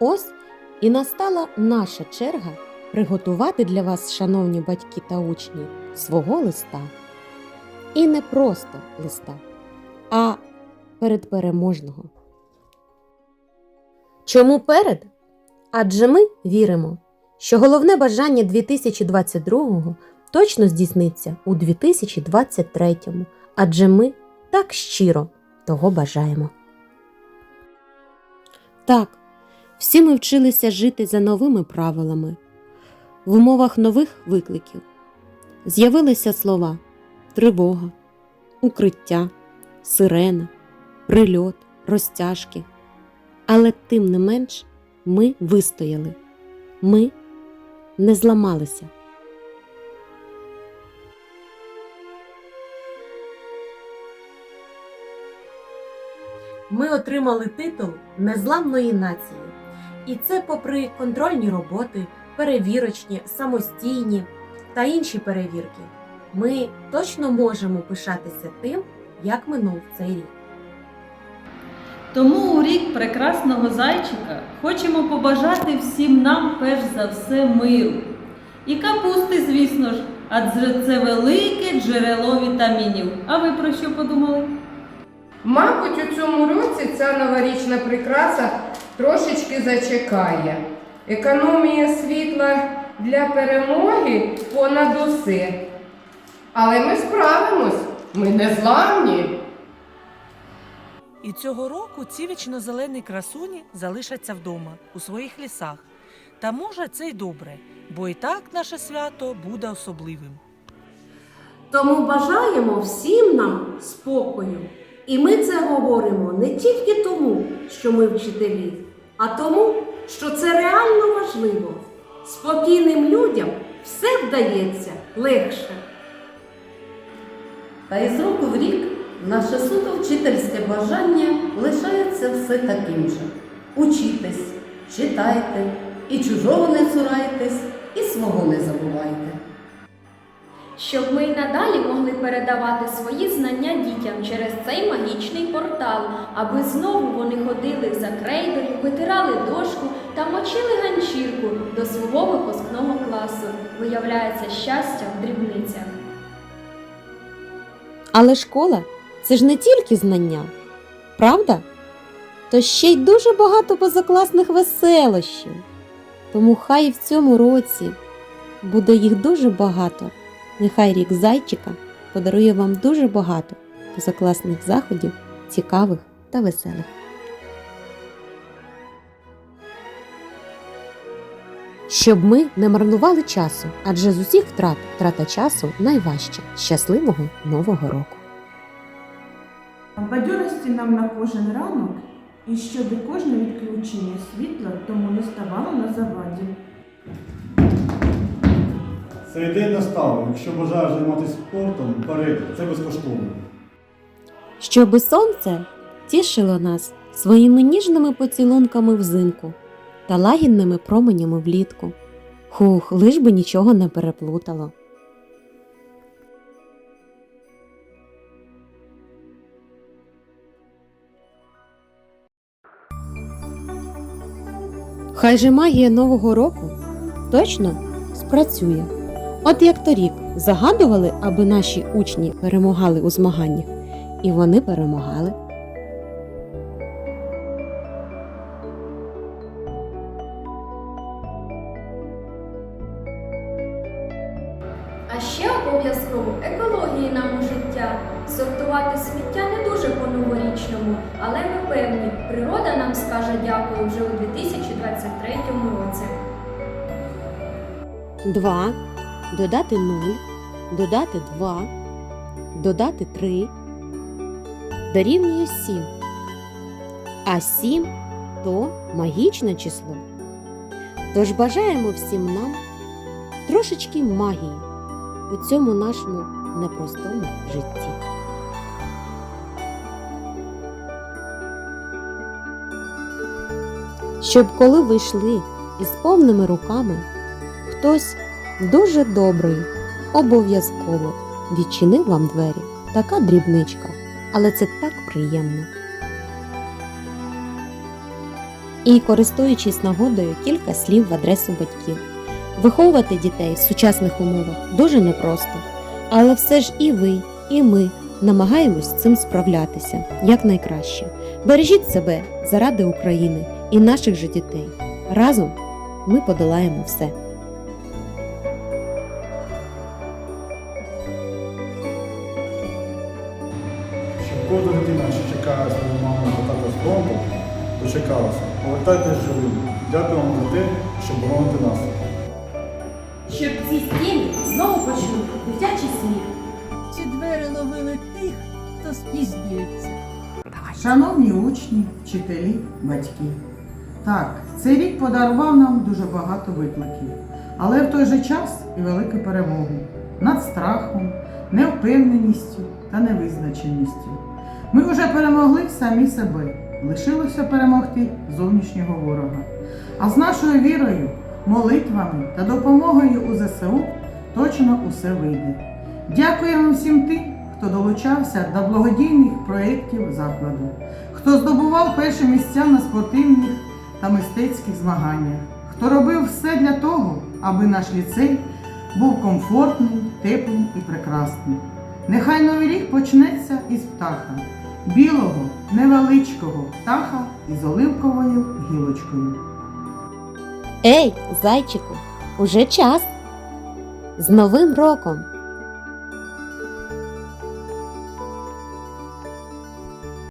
Ось і настала наша черга приготувати для вас, шановні батьки та учні, свого листа. І не просто листа, а передпереможного. Чому перед? Адже ми віримо, що головне бажання 2022-го точно здійсниться у 2023, адже ми так щиро того бажаємо. Так, всі ми вчилися жити за новими правилами, в умовах нових викликів. З'явилися слова тривога, укриття, сирена, прильот, розтяжки. Але тим не менш ми вистояли, ми не зламалися. Ми отримали титул незламної нації. І це попри контрольні роботи, перевірочні, самостійні та інші перевірки. Ми точно можемо пишатися тим, як минув цей рік. Тому у рік прекрасного зайчика хочемо побажати всім нам перш за все миру. І капусти, звісно ж, адже це велике джерело вітамінів. А ви про що подумали? Мабуть, у цьому році ця новорічна прикраса трошечки зачекає. Економія світла для перемоги понад усе. Але ми справимось, ми не зламні. І цього року ці вічно-зелені красуні залишаться вдома у своїх лісах. Та може це й добре, бо і так наше свято буде особливим. Тому бажаємо всім нам спокою. І ми це говоримо не тільки тому, що ми вчителі, а тому, що це реально важливо. Спокійним людям все вдається легше. Та із року в рік наше суто вчительське бажання лишається все таким же. Учітесь, читайте, і чужого не цурайтесь, і свого не забувайте. Щоб ми й надалі могли передавати свої знання дітям через цей магічний портал, аби знову вони ходили за крейдою, витирали дошку та мочили ганчірку до свого випускного класу. Виявляється щастя в дрібницях. Але школа це ж не тільки знання, правда? То ще й дуже багато позакласних веселощів. Тому хай в цьому році буде їх дуже багато. Нехай рік зайчика подарує вам дуже багато позакласних заходів, цікавих та веселих. Щоб ми не марнували часу, адже з усіх втрат втрата часу найважче. Щасливого нового року! Бадьорості нам на кожен ранок, і щоб кожне відключення світла тому не ставало на заваді. Цей день настав. Якщо бажаєш займатися спортом, вперед, це безкоштовно. Щоби сонце тішило нас своїми ніжними поцілунками взимку та лагідними променями влітку. Хух, лиш би нічого не переплутало. Хай же магія Нового року точно спрацює. От як торік загадували, аби наші учні перемагали у змаганнях, і вони перемагали. А ще обов'язково екології нам у життя. Сортувати сміття не дуже по-новорічному, але ми певні, природа нам скаже дякую вже у 2023 році. 2, додати 0, додати 2, додати 3, дорівнює 7. А 7 то магічне число. Тож бажаємо всім нам трошечки магії у цьому нашому непростому житті. Щоб коли ви йшли із повними руками, хтось дуже добрий, обов'язково відчинив вам двері. Така дрібничка, але це так приємно. І, користуючись нагодою, кілька слів в адресу батьків. Виховувати дітей в сучасних умовах дуже непросто, але все ж і ви, і ми намагаємось з цим справлятися якнайкраще. Бережіть себе заради України і наших же дітей. Разом ми подолаємо все. Дитина, що чекає свою маму та тата з фронту, дочекалася. Повертайтесь живими. Дякую вам за те, що бороните нас. щоб ці стіни знову почули дитячий сміх. Ці двері ловили тих, хто спізнюється. Шановні учні, вчителі, батьки. Так, цей рік подарував нам дуже багато викликів, але в той же час і велику перемогу над страхом, невпевненістю та невизначеністю. Ми вже перемогли самі себе, лишилося перемогти зовнішнього ворога. А з нашою вірою, молитвами та допомогою у ЗСУ точно усе вийде. Дякуємо всім тим, хто долучався до благодійних проєктів закладу, хто здобував перші місця на спортивних та мистецьких змаганнях, хто робив все для того, аби наш ліцей був комфортним, теплим і прекрасним. Нехай новий рік почнеться із птаха, білого, невеличкого птаха із оливковою гілочкою. Ей, зайчику, уже час! З Новим роком!